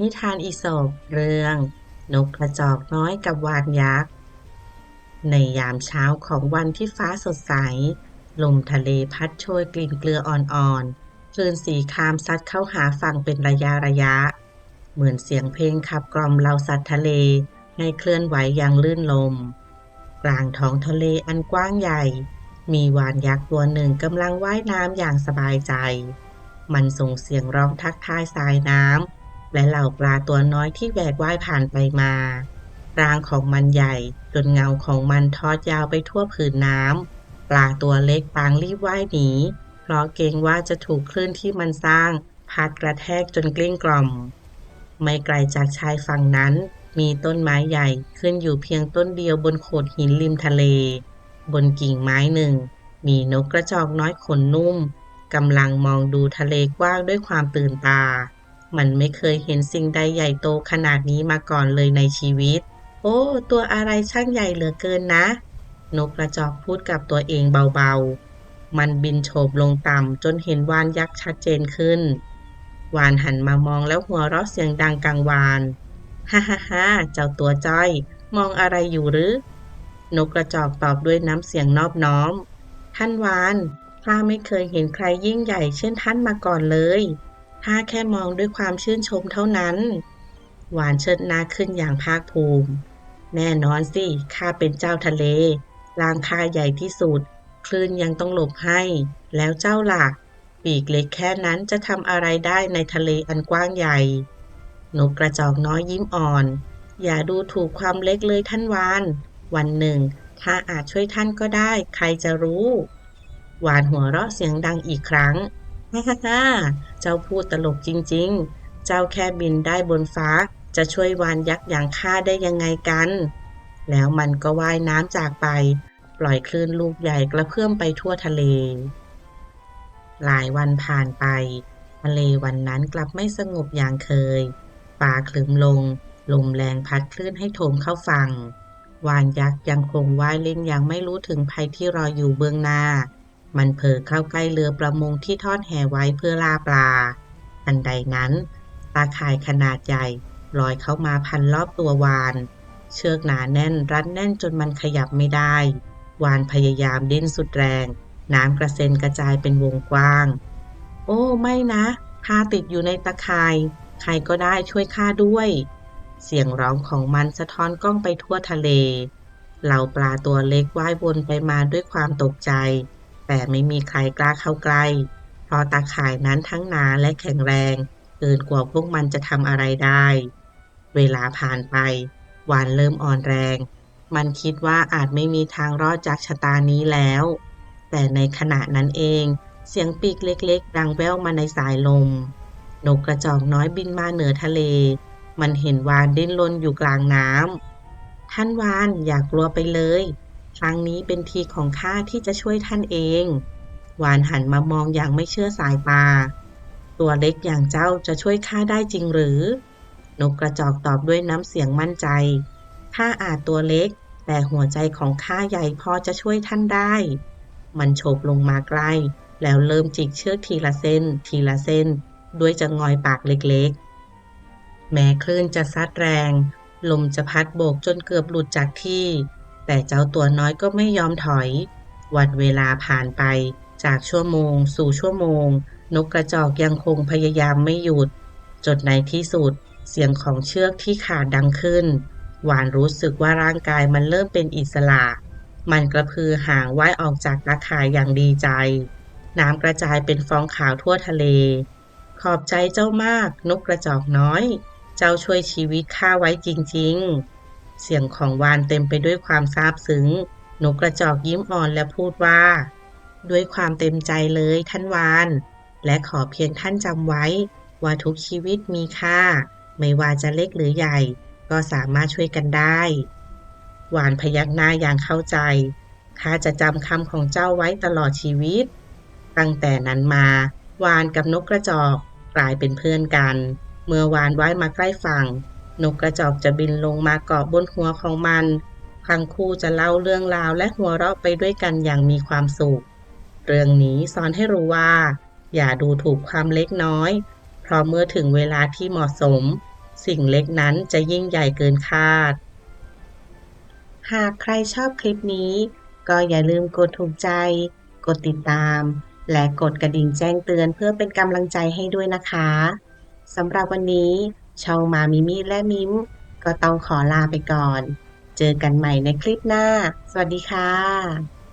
นิทานอีสปเรื่อง นกกระจอกน้อยกับวานยักษ์ ในยามเช้าของวันที่ฟ้าสดใส ลมทะเลพัดโชยกลิ่นเกลืออ่อนๆคลื่นสีคามซัดเข้าหาฝั่งเป็นระยะระยะ เหมือนเสียงเพลงขับกล่อมเหล่าสัตว์ทะเลให้เคลื่อนไหวอย่างลื่นลม กลางท้องทะเลอันกว้างใหญ่ มีวานยักษ์ตัวหนึ่งกำลังว่ายน้ำอย่างสบายใจ มันส่งเสียงร้องทักทายสายน้ำ และเหล่าปลาตัวน้อยที่แหวกว่ายผ่านไปมา ร่างของมันใหญ่ จนเงาของมันทอดยาวไปทั่วผืนน้ำ ปลาตัวเล็กปางรีบว่ายหนี เพราะเกรงว่าจะถูกคลื่นที่มันสร้าง พัดกระแทกจนกลิ้งกล่อม ไม่ไกลจากชายฝั่งนั้น มีต้นไม้ใหญ่ขึ้นอยู่เพียงต้นเดียวบนโขดหินริมทะเล บนกิ่งไม้หนึ่ง มีนกกระจอกน้อยขนนุ่มกำลังมองดูทะเลกว้างด้วยความตื่นตา มันไม่เคยเห็นสิ่งใดใหญ่โตขนาดนี้มาก่อนเลยในชีวิต โอ้ ตัวอะไรช่างใหญ่เหลือเกินนะ นกกระจอกพูดกับตัวเองเบาๆ มันบินโฉบลงต่ำจนเห็นวานยักษ์ชัดเจนขึ้น วานหันมามองแล้วหัวเราะเสียงดังกังวาน ฮ่าฮ่าฮ่าเจ้าตัวจ้อย มองอะไรอยู่หรือ นกกระจอกตอบด้วยน้ำเสียงนอบน้อม ท่านวานข้าไม่เคยเห็นใครยิ่งใหญ่เช่นท่านมาก่อนเลย ข้าแค่มองด้วยความชื่นชมเท่านั้น หวานเชิดหน้าขึ้นอย่างภาคภูมิ แน่นอนสิข้าเป็นเจ้าทะเลร่างข้าใหญ่ที่สุด คลื่นยังต้องหลบให้ แล้วเจ้าหล่ะปีกเล็กแค่นั้นจะทำอะไรได้ในทะเลอันกว้างใหญ่ นกกระจอกน้อยยิ้มอ่อน อย่าดูถูกความเล็กเลยท่านวาน วันหนึ่งข้าอาจช่วยท่านก็ได้ ใครจะรู้ หวานหัวเราะเสียงดังอีกครั้ง ฮ่าฮ่าฮ่าเจ้าพูดตลกจริง ๆ เจ้าแค่บินได้บนฟ้าจะช่วยวานยักษ์อย่างข้าได้ยังไงกัน แล้วมันก็ว่ายน้ำจากไป ปล่อยคลื่นลูกใหญ่กระเพื่อมไปทั่วทะเล หลายวันผ่านไป ทะเลวันนั้นกลับไม่สงบอย่างเคยฟ้าคลึมลง ลมแรงพัดคลื่นให้โถมเข้าฝั่ง วานยักษ์ยังคงว่ายเล่นอย่างไม่รู้ถึงภัยที่รออยู่เบื้องหน้า มันเผลอเข้าใกล้เรือประมงที่ทอดแหไว้เพื่อล่าปลาอันใดนั้นตาข่ายขนาดใหญ่ลอยเข้ามาพันรอบตัววาน เชือกหนาแน่นรัดแน่นจนมันขยับไม่ได้ วานพยายามดิ้นสุดแรง น้ำกระเซ็นกระจายเป็นวงกว้าง โอ้ไม่นะข้าติดอยู่ในตะข่าย ใครก็ได้ช่วยข้าด้วย เสียงร้องของมันสะท้อนกล้องไปทั่วทะเล เหล่าปลาตัวเล็กว่ายวนไปมาด้วยความตกใจ แต่ไม่มีใครกล้าเข้าใกล้ เพราะตาข่ายนั้นทั้งหนาและแข็งแรงเกินกว่าพวกมันจะทำอะไรได้ เวลาผ่านไปวานเริ่มอ่อนแรง มันคิดว่าอาจไม่มีทางรอดจากชะตานี้แล้ว แต่ในขณะนั้นเอง เสียงปีกเล็กๆ ดังแว่วมาในสายลม นกกระจอกน้อยบินมาเหนือทะเล มันเห็นวานดิ้นรนอยู่กลางน้ำท่านวานอย่ากลัวไปเลย ครั้งนี้เป็นทีของข้าที่จะช่วยท่านเองวานหันมามองอย่างไม่เชื่อสายตา ตัวเล็กอย่างเจ้าจะช่วยข้าได้จริงหรือ นกกระจอกตอบด้วยน้ำเสียงมั่นใจ ข้าอาจตัวเล็ก แต่หัวใจของข้าใหญ่พอจะช่วยท่านได้ มันโฉบลงมาใกล้ แล้วเริ่มจิกเชือกทีละเส้น ทีละเส้น ด้วยจะงอยปากเล็กๆ แม้คลื่นจะซัดแรง ลมจะพัดโบกจนเกือบหลุดจากที่ แต่เจ้าตัวน้อยก็ไม่ยอมถอย วันเวลาผ่านไป จากชั่วโมง สู่ชั่วโมง นกกระจอกยังคงพยายามไม่หยุด จนในที่สุด เสียงของเชือกที่ขาดดังขึ้น หวานรู้สึกว่าร่างกายมันเริ่มเป็นอิสระ มันกระพือหางว่ายออกจากตาข่ายอย่างดีใจ น้ำกระจายเป็นฟองขาวทั่วทะเล ขอบใจเจ้ามาก นกกระจอกน้อย เจ้าช่วยชีวิตข้าไว้จริง ๆ เสียงของวานเต็มไปด้วยความซาบซึ้ง นกกระจอกยิ้มอ่อนและพูดว่า ด้วยความเต็มใจเลยท่านวาน และขอเพียงท่านจำไว้ ว่าทุกชีวิตมีค่า ไม่ว่าจะเล็กหรือใหญ่ ก็สามารถช่วยกันได้หวานพยักหน้าอย่างเข้าใจ ข้าจะจำคำของเจ้าไว้ตลอดชีวิต ตั้งแต่นั้นมา วานกับนกกระจอกกลายเป็นเพื่อนกัน เมื่อวานว่ายมาใกล้ฝั่ง นกกระจอกจะบินลงมาเกาะบนหัวของมัน ทั้งคู่จะเล่าเรื่องราวและหัวเราะไปด้วยกันอย่างมีความสุข เรื่องนี้สอนให้รู้ว่า อย่าดูถูกความเล็กน้อย เพราะเมื่อถึงเวลาที่เหมาะสม สิ่งเล็กนั้นจะยิ่งใหญ่เกินคาด หากใครชอบคลิปนี้ ก็อย่าลืมกดถูกใจ กดติดตาม และกดกระดิ่งแจ้งเตือนเพื่อเป็นกำลังใจให้ด้วยนะคะสำหรับวันนี้ ช่องมามิมิและมิมก็ต้องขอลาไปก่อน เจอกันใหม่ในคลิปหน้า สวัสดีค่ะ